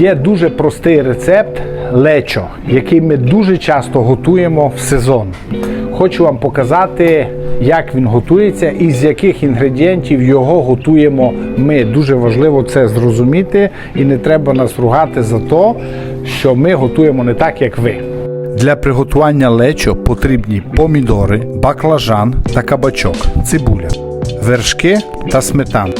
Є дуже простий рецепт лечо, який ми дуже часто готуємо в сезон. Хочу вам показати, як він готується і з яких інгредієнтів його готуємо ми. Дуже важливо це зрозуміти, і не треба нас ругати за те, що ми готуємо не так, як ви. Для приготування лечо потрібні помідори, баклажан та кабачок, цибуля, вершки та сметана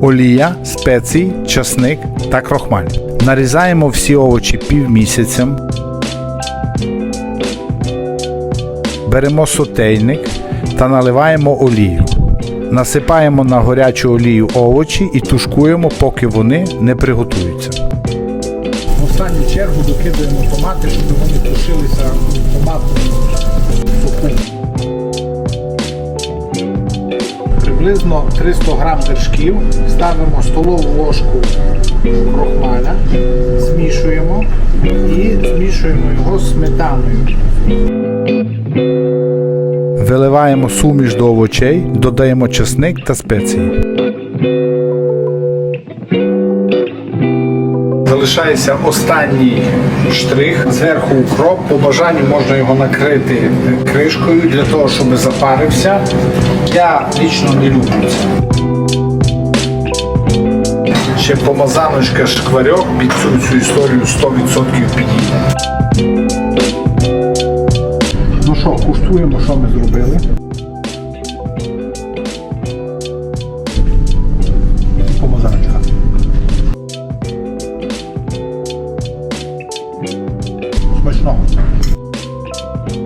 олія, спеції, часник та крохмаль. Нарізаємо всі овочі півмісяцем. Беремо сотейник та наливаємо олію. Насипаємо на гарячу олію овочі і тушкуємо, поки вони не приготуються. В останню чергу докидуємо томати, щоб вони тушилися Приблизно 300 грам вершків, ставимо столову ложку крохмаля, змішуємо і змішуємо його з сметаною. Виливаємо суміш до овочей, додаємо чесник та спеції. Залишається останній штрих. Зверху укроп. По бажанню можна його накрити кришкою для того, щоб запарився. Я лічно не люблю це. Ще помазаночка шкварьок під цю всю історію 100% підійде. Ну що, куштуємо, що ми зробили. の。